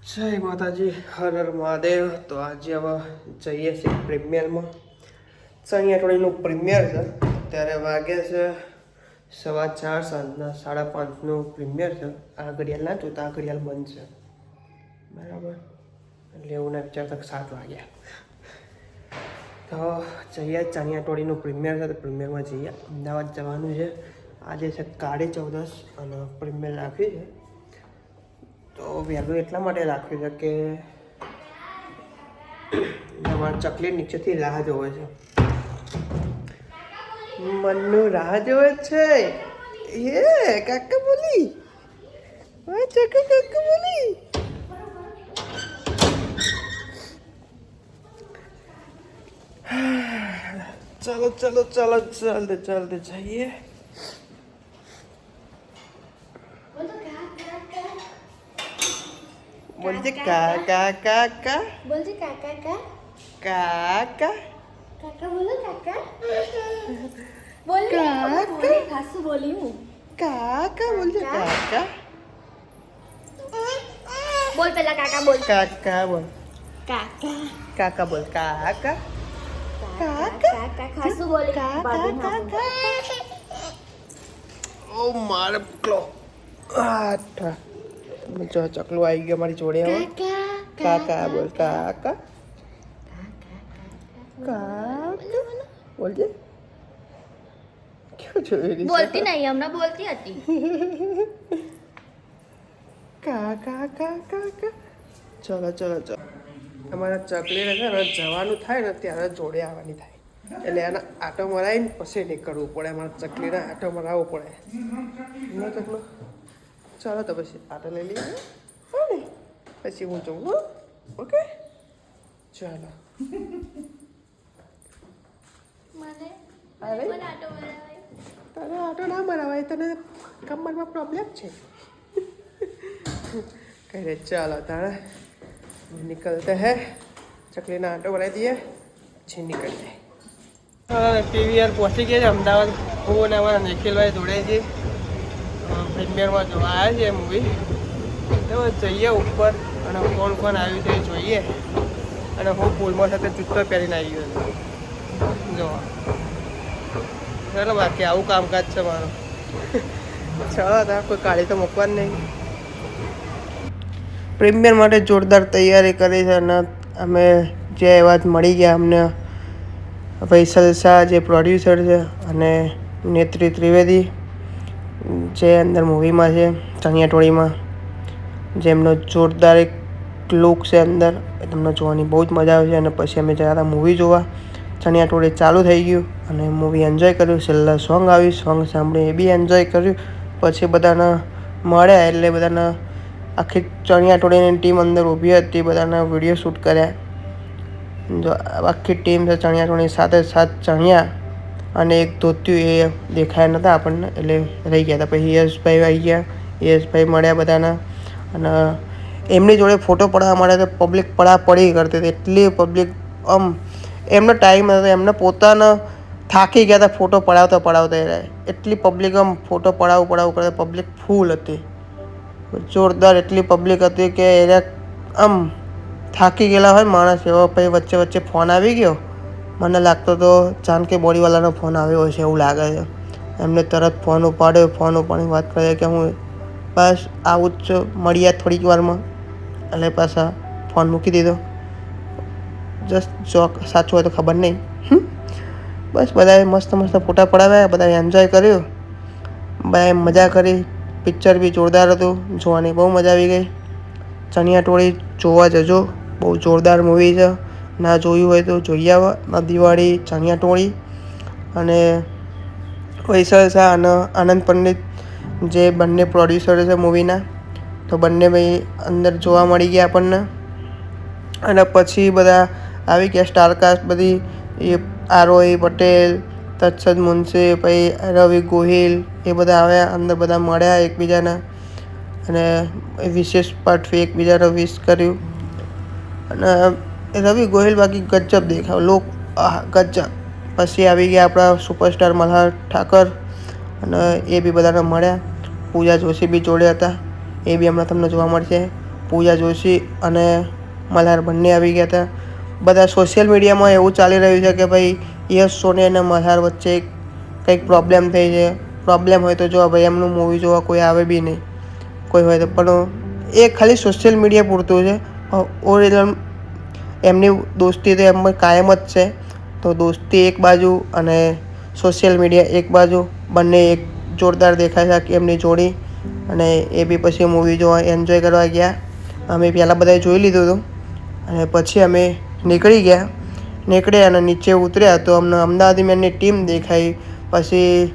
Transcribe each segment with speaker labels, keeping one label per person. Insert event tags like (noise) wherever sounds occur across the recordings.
Speaker 1: જય માતાજી, હર હર મહાદેવ. તો આજે હવે જઈએ છીએ પ્રીમિયરમાં. ચણિયાટોળીનું પ્રીમિયર છે. ત્યારે વાગે છે સવા ચાર, સાંજના સાડા પાંચનું પ્રીમિયર છે. આ ઘડિયાળ ના જોતા, આ ઘડિયાળ બંધ છે. બરાબર? એટલે એવું ના વિચારતા સાત વાગ્યા. તો જઈએ ચણિયાટોળીનું પ્રીમિયર છે. તો પ્રીમિયરમાં જઈએ. અમદાવાદ જવાનું છે. આજે છે કાળી ચૌદસ અને પ્રીમિયર રાખ્યું છે. તો વહેલું એટલા માટે રાખ્યું છે કે અમારા ચકલી નીચેથી રાહ જોવે છે મનનું રાહ જોવે છે એ કાકા બોલી હા ચકા કાકા બોલી ચલો ચલો ચલો જલ્દી જલ્દી જઈએ બોલજે કાકા કાકા
Speaker 2: બોલજે કાકા કા
Speaker 1: કાકા
Speaker 2: કાકા બોલો કાકા બોલ
Speaker 1: કાકા.
Speaker 2: બોલી ખાસું બોલી હું
Speaker 1: કાકા બોલજે કાકા
Speaker 2: બોલ પેલા કાકા બોલ
Speaker 1: કાકા બોલ
Speaker 2: કાકા
Speaker 1: કાકા બોલ કાકા
Speaker 2: કાકા કાકા ખાસું બોલી
Speaker 1: કાકા,
Speaker 2: બાજુ
Speaker 1: કાકા. જો ચકલું આવી ગયો મારી જોડે હવે
Speaker 2: કાકા
Speaker 1: બોલ કાકા. કાકા. બોલજે કેવું જોયું
Speaker 2: બોલતી નહીં હમણાં બોલતી હતી.
Speaker 1: કાકા કાકા કાકા. ચલો ચલો ચલો. અમારા ચકલીને છે ને જવાનું થાય ને ત્યારે જોડે આવવાની થાય. એટલે એના આટો મરાવીને પછી નીકળવું પડે અમારા ચકલીને આટો મરાવવો પડે. ચકલો. ચાલો તો પછી આટા લઈ લઈએ. હા ને? પછી હું જઉં હો? ઓકે? ચાલો.
Speaker 2: મને?
Speaker 1: અરે.
Speaker 2: મને આટો મરાવાય
Speaker 1: તને આટો ના મરાવાય તને કમરમાં પ્રોબ્લેમ છે. કહે ચાલો તારે નીકળતે હે. ચકલીના આટો બનાવી દઈએ. છે નીકળતે પીવીઆર પહોંચી ગયા છે અમદાવાદ. હું અને અમારા નિખિલભાઈ જોડે છે પ્રીમિયરમાં જોવા આવ્યા છે મૂવી તો જઈએ ઉપર અને કોણ કોણ આવ્યું છે જોઈએ. અને હું પુલમાં સાથે જૂતો પહેરીને આવી ગયો જોવા. ચાલો બાકી આવું કામકાજ છે મારું. (laughs) ચાલો તાર કોઈ કાઢી તો મૂકવાનું નહીં. પ્રીમિયર માટે જોરદાર તૈયારી કરી છે અને અમે જે એવા જ મળી ગયા અમને. વૈસલ શાહ જે પ્રોડ્યુસર છે અને નેત્રી ત્રિવેદી. જે અંદર મૂવીમાં છે ચણિયાટોળીમાં જેમનો જોરદાર એક લુક છે અંદર, એ તમને જોવાની બહુ જ મજા આવે છે અને પછી અમે ગયા હતા મૂવી જોવા. ચણિયાટોળી ચાલુ થઈ ગયું અને મૂવી એન્જોય કર્યું. છેલ્લા સોંગ આવ્યું સોંગ સાંભળી એ બી એન્જોય કર્યું. પછી બધાને મળ્યા એટલે બધાને આખી ચણિયાટોળીની ટીમ અંદર ઊભી હતી, બધાના વીડિયો શૂટ કર્યા. જો આખી ટીમ છે ચણિયાટોળી સાથે સાત ચણિયા. અને એક ધોત્યું એ દેખાયા નહોતા આપણને, એટલે રહી ગયા હતા. પછી યશભાઈ આવી ગયા. યશભાઈ મળ્યા બધાના. અને એમની જોડે ફોટો પડાવવા માટે તો પબ્લિક પડા પડી કરતી હતી. એટલી પબ્લિક આમ, એમનો ટાઈમ હતો, એમને પોતાના થાકી ગયા હતા ફોટો પડાવતા પડાવતા. એટલી પબ્લિક આમ ફોટો પડાવું પડાવું કરતા પબ્લિક ફૂલ હતી. જોરદાર એટલી પબ્લિક હતી કે એને આમ થાકી ગયેલા હોય માણસ. એવો પછી વચ્ચે વચ્ચે ફોન આવી ગયો. મને લાગતો તો જાણ કે બોડીવાલાનો ફોન આવ્યો હશે એવું લાગે છે. એમને તરત ફોન ઉપાડ્યો, ફોન ઉપાડીને વાત કરે કે હું બસ આવું જ છું મળ્યા થોડીક વારમાં. એટલે પાછા ફોન મૂકી દીધો. જસ્ટ જોક સાચું હોય તો ખબર નહીં. બસ બધાએ મસ્ત મસ્ત ફોટા પડાવ્યા, બધાએ એન્જોય કર્યું. બધાએ મજા કરી. પિક્ચર બી જોરદાર હતું. જોવાની બહુ મજા આવી ગઈ. ચણિયા ટોળી જોવા જજો. બહુ જોરદાર મૂવી છે. ના જોયું હોય તો જોઈ આવો. દિવાળી ચણિયાટોળી અને વૈસલ શાહ અને આનંદ પંડિત જે બંને પ્રોડ્યુસર છે મૂવીના તો બંને ભાઈ અંદર જોવા મળી ગયા આપણને. અને પછી બધા આવી ગયા સ્ટારકાસ્ટ બધી. એ આરોહી પટેલ, તત્સદ મુનશી, પછી રવિ ગોહિલ એ બધા આવ્યા. અંદર બધા મળ્યા એકબીજાને. અને વિશેષ પાઠવી એકબીજાને વિશ કર્યું. અને રવિ ગોહિલ બાકી ગજબ દેખાવ લોક ગજબ. પછી આવી ગયા આપણા સુપરસ્ટાર મલ્હાર ઠાકર અને એ બી બધાને મળ્યા. પૂજા જોશી બી જોડે હતા. એ બી હમણાં તમને જોવા મળશે. પૂજા જોશી અને મલ્હાર બંને આવી ગયા હતા. બધા સોશિયલ મીડિયામાં એવું ચાલી રહ્યું છે કે ભાઈ, યશ, સોની અને મલ્હાર વચ્ચે કંઈક પ્રોબ્લેમ થઈ છે. પ્રોબ્લેમ હોય તો જો ભાઈ, એમનું મૂવી જોવા કોઈ આવે બી નહીં. કોઈ હોય તો. પણ એ ખાલી સોશિયલ મીડિયા પૂરતું છે. ઓરિજિનલ એમની દોસ્તી તો એમ કાયમ જ છે. તો દોસ્તી એક બાજુ અને સોશિયલ મીડિયા એક બાજુ, બંને એક જોરદાર દેખાય છે એમની જોડી. અને એ બી પછી મૂવી જોવા એન્જોય કરવા ગયા. અમે પહેલાં બધાએ જોઈ લીધું હતું. અને પછી અમે નીકળી ગયા. નીકળ્યા અને નીચે ઉતર્યા તો અમને અમદાવાદી મેનની ટીમ દેખાઈ. પછી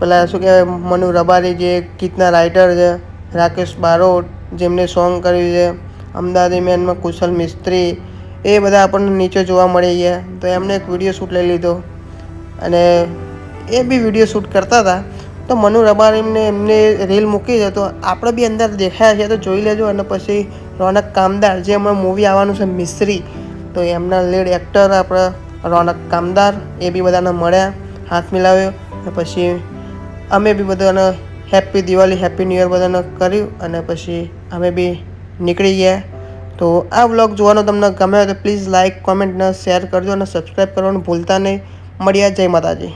Speaker 1: પેલા શું કહેવાય, મનુ રબારી જે ગીતના રાઇટર છે, રાકેશ બારોટ જેમને સોંગ કર્યું છે અમદાવાદી મેનમાં કુશલ મિસ્ત્રી એ બધા આપણને નીચે જોવા મળી ગયા તો એમને એક વીડિયો શૂટ લઈ લીધો. અને એ બી વીડિયો શૂટ કરતા હતા. તો મનુ રબારીને એમને રીલ મૂકી છે. તો આપણે બી અંદર દેખાયા છે. તો જોઈ લેજો. અને પછી રોનક કામદાર, જે હમણાં મૂવી આવવાનું છે, મિસ્ત્રી. તો એમના લીડ એક્ટર આપણા રોનક કામદાર, એ બી બધાને મળ્યા, હાથ મિલાવ્યો. અને પછી અમે બી બધાને happy Diwali happy new year બધાને કર્યું. અને પછી અમે બી નીકળી ગયા. તો આ વ્લોગ જોવાનો તમને ગમે તો પ્લીઝ લાઇક કોમેન્ટ શેર કરજો અને સબસ્ક્રાઈબ કરવાનું ભૂલતા નહીં. મળ્યા જય માતાજી.